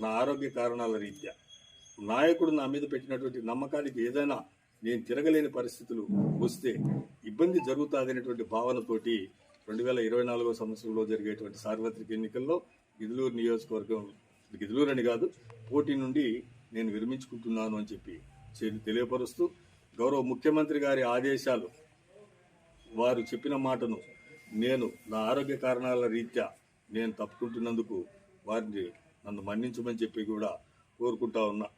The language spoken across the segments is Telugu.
నా ఆరోగ్య కారణాల రీత్యా నాయకుడు నా మీద పెట్టినటువంటి నమ్మకానికి ఏదైనా నేను తిరగలేని పరిస్థితులు వస్తే ఇబ్బంది జరుగుతుందనేటువంటి భావనతోటి రెండు వేల ఇరవై నాలుగో సంవత్సరంలో జరిగేటువంటి సార్వత్రిక ఎన్నికల్లో గిదులూరు నియోజకవర్గం గిదులూరు అని కాదు పోటీ నుండి నేను విరమించుకుంటున్నాను అని చెప్పి తెలియపరుస్తూ గౌరవ ముఖ్యమంత్రి గారి ఆదేశాలు వారు చెప్పిన మాటను నేను నా ఆరోగ్య కారణాల రీత్యా నేను తప్పుకుంటున్నందుకు వారిని నన్ను మన్నించమని చెప్పి కూడా కోరుకుంటా ఉన్నా.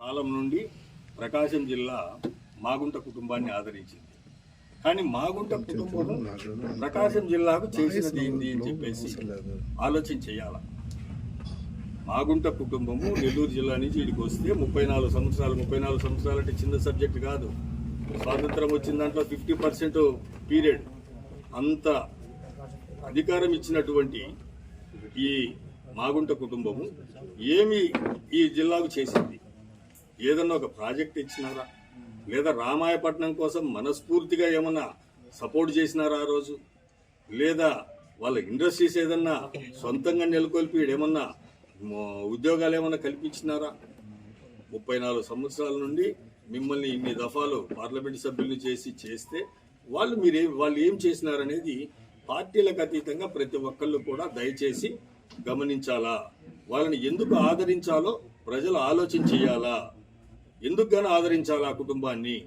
కాలం నుండి ప్రకాశం జిల్లా మాగుంట కుటుంబాన్ని ఆదరించింది. కానీ మాగుంట కుటుంబం ప్రకాశం జిల్లాకు చేసినది ఏంటి అని చెప్పేసి ఆలోచన చేయాల? మాగుంట కుటుంబము నెల్లూరు జిల్లా నుంచి ఇక్కడికి వస్తే ముప్పై నాలుగు సంవత్సరాలు ముప్పై నాలుగు సంవత్సరాలు అంటే చిన్న సబ్జెక్ట్ కాదు. స్వాతంత్రం వచ్చిన దాంట్లో ఫిఫ్టీ పర్సెంట్ పీరియడ్ అంత అధికారం ఇచ్చినటువంటి ఈ మాగుంట కుటుంబము ఏమి ఈ జిల్లాకు చేసింది? ఏదన్నా ఒక ప్రాజెక్ట్ ఇచ్చినారా? లేదా రామాయపట్నం కోసం మనస్ఫూర్తిగా ఏమన్నా సపోర్ట్ చేసినారా ఆ రోజు? లేదా వాళ్ళ ఇండస్ట్రీస్ ఏదన్నా సొంతంగా నెలకొల్పి ఏమన్నా ఉద్యోగాలు ఏమన్నా కల్పించినారా? ముప్పై నాలుగు సంవత్సరాల నుండి మిమ్మల్ని ఇన్ని దఫాలు పార్లమెంట్ సభ్యులు చేసి చేస్తే వాళ్ళు మీరే వాళ్ళు ఏం చేసినారనేది పార్టీలకు అతీతంగా ప్రతి ఒక్కళ్ళు కూడా దయచేసి గమనించాలా? వాళ్ళని ఎందుకు ఆదరించాలో ప్రజలు ఆలోచన చేయాలా? ఎందుకు గాని ఆదరించాలా కుటుంబాన్ని?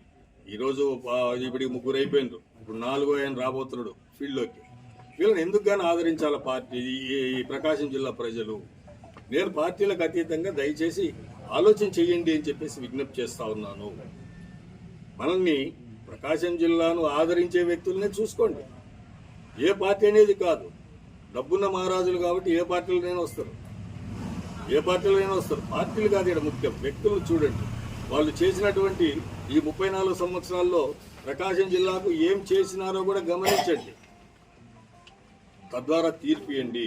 ఈరోజు ఇప్పటికి ఇప్పుడు ముగ్గురు అయిపోయినారు. ఇప్పుడు నాలుగో ఆయన రాబోతున్నాడు ఫీల్డ్లోకి. వీళ్ళని ఎందుకు గాని ఆదరించాలా పార్టీ ఈ- ఈ ప్రకాశం జిల్లా ప్రజలు? నేను పార్టీలకు అతీతంగా దయచేసి ఆలోచన చేయండి అని చెప్పేసి విజ్ఞప్తి చేస్తా ఉన్నాను. మనల్ని ప్రకాశం జిల్లాను ఆదరించే వ్యక్తులనే చూసుకోండి. ఏ పార్టీ అనేది కాదు. డబ్బున్న మహారాజులు కాబట్టి ఏ పార్టీలనైనా వస్తారు. ఏ పార్టీలైనా వస్తారు. పార్టీలు కాదు ఇక్కడ ముఖ్యం. వ్యక్తులు చూడండి. వాళ్ళు చేసినటువంటి ఈ ముప్పై నాలుగు సంవత్సరాల్లో ప్రకాశం జిల్లాకు ఏం చేసినారో కూడా గమనించండి. తద్వారా తీర్పు ఇవ్వండి.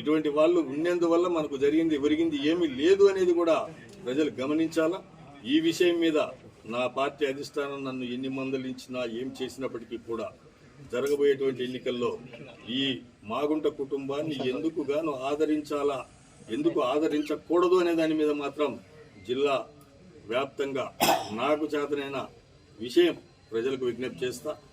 ఇటువంటి వాళ్ళు ఉన్నందువల్ల మనకు జరిగింది ఒరిగింది ఏమీ లేదు అనేది కూడా ప్రజలు గమనించాలా? ఈ విషయం మీద నా పార్టీ అధిష్టానం నన్ను ఎన్ని మందలించినా ఏం చేసినప్పటికీ కూడా జరగబోయేటువంటి ఎన్నికల్లో ఈ మాగుంట కుటుంబాన్ని ఎందుకు గాను ఆదరించాలా ఎందుకు ఆదరించకూడదు అనే దాని మీద మాత్రం జిల్లా వ్యాప్తంగా నాకు చేతనైన విషయం ప్రజలకు విజ్ఞప్తి చేస్తా.